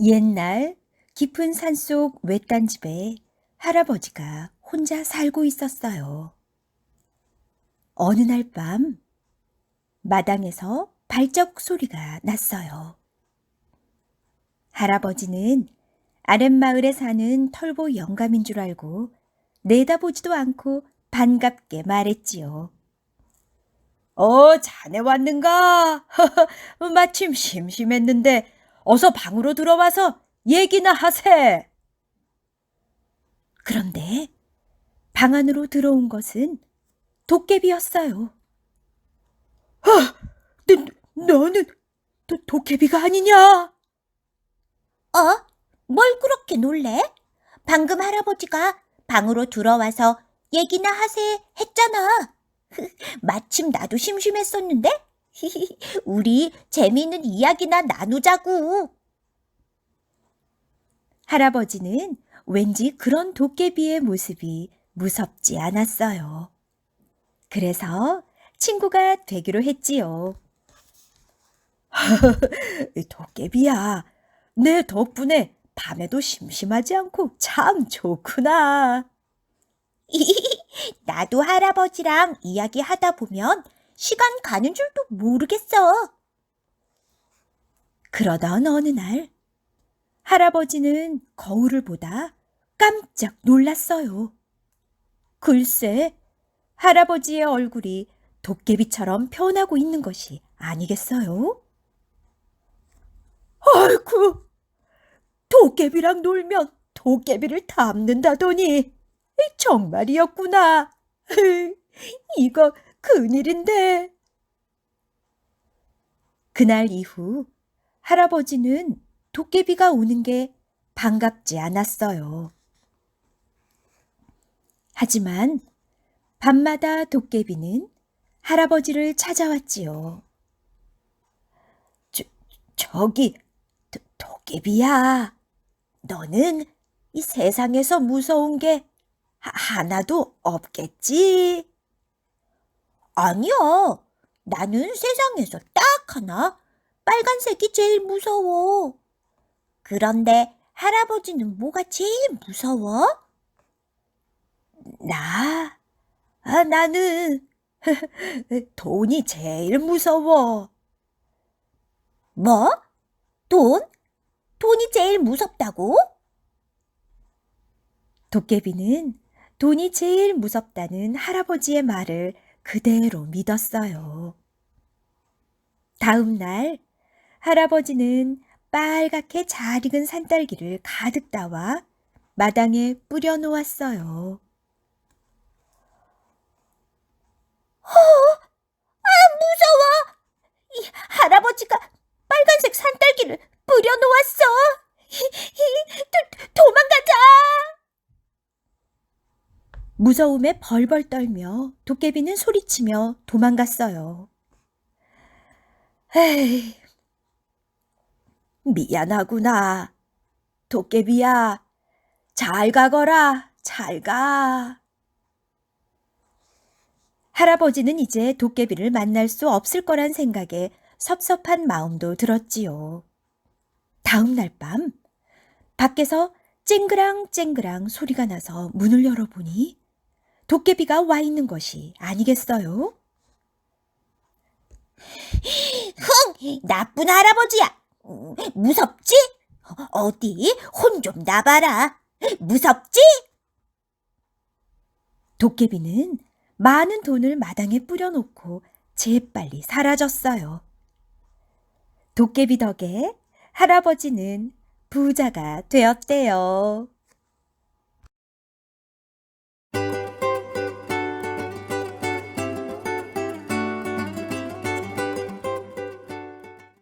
옛날 깊은 산속 외딴 집에 할아버지가 혼자 살고 있었어요. 어느 날 밤 마당에서 발자국 소리가 났어요. 할아버지는 아랫마을에 사는 털보 영감인 줄 알고 내다보지도 않고 반갑게 말했지요. 어, 자네 왔는가? 마침 심심했는데 어서 방으로 들어와서 얘기나 하세. 그런데 방 안으로 들어온 것은 도깨비였어요. 아, 너, 너는 도, 도깨비가 아니냐? 어? 뭘 그렇게 놀래? 방금 할아버지가 방으로 들어와서 얘기나 하세 했잖아. 마침 나도 심심했었는데? 우리 재미있는 이야기나 나누자고. 할아버지는 왠지 그런 도깨비의 모습이 무섭지 않았어요. 그래서 친구가 되기로 했지요. 도깨비야, 내 덕분에 밤에도 심심하지 않고 참 좋구나. 나도 할아버지랑 이야기하다 보면 시간 가는 줄도 모르겠어. 그러던 어느 날, 할아버지는 거울을 보다 깜짝 놀랐어요. 글쎄, 할아버지의 얼굴이 도깨비처럼 변하고 있는 것이 아니겠어요? 아이쿠, 도깨비랑 놀면 도깨비를 닮는다더니 정말이었구나. 이거 큰일인데. 그날 이후 할아버지는 도깨비가 오는 게 반갑지 않았어요. 하지만 밤마다 도깨비는 할아버지를 찾아왔지요. 저, 저기, 도, 도깨비야. 너는 이 세상에서 무서운 게 하- 하나도 없겠지? 아니야. 나는 세상에서 딱 하나. 빨간색이 제일 무서워. 그런데 할아버지는 뭐가 제일 무서워? 나? 아, 나는 돈이 제일 무서워. 뭐? 돈? 돈이 제일 무섭다고? 도깨비는 돈이 제일 무섭다는 할아버지의 말을 그대로 믿었어요. 다음 날 할아버지는 빨갛게 잘 익은 산딸기를 가득 따와 마당에 뿌려 놓았어요. 무서워! 이 할아버지가 빨간색 산딸기를 뿌려놓았어! 도, 도망가자! 무서움에 벌벌 떨며 도깨비는 소리치며 도망갔어요. 에이, 미안하구나. 도깨비야, 잘 가거라, 잘 가. 할아버지는 이제 도깨비를 만날 수 없을 거란 생각에 섭섭한 마음도 들었지요. 다음 날 밤, 밖에서 쨍그랑 쨍그랑 소리가 나서 문을 열어보니 도깨비가 와 있는 것이 아니겠어요? 흥! 나쁜 할아버지야! 음, 무섭지? 어디? 혼 좀 나봐라! 무섭지? 도깨비는 많은 돈을 마당에 뿌려놓고 재빨리 사라졌어요. 도깨비 덕에 할아버지는 부자가 되었대요.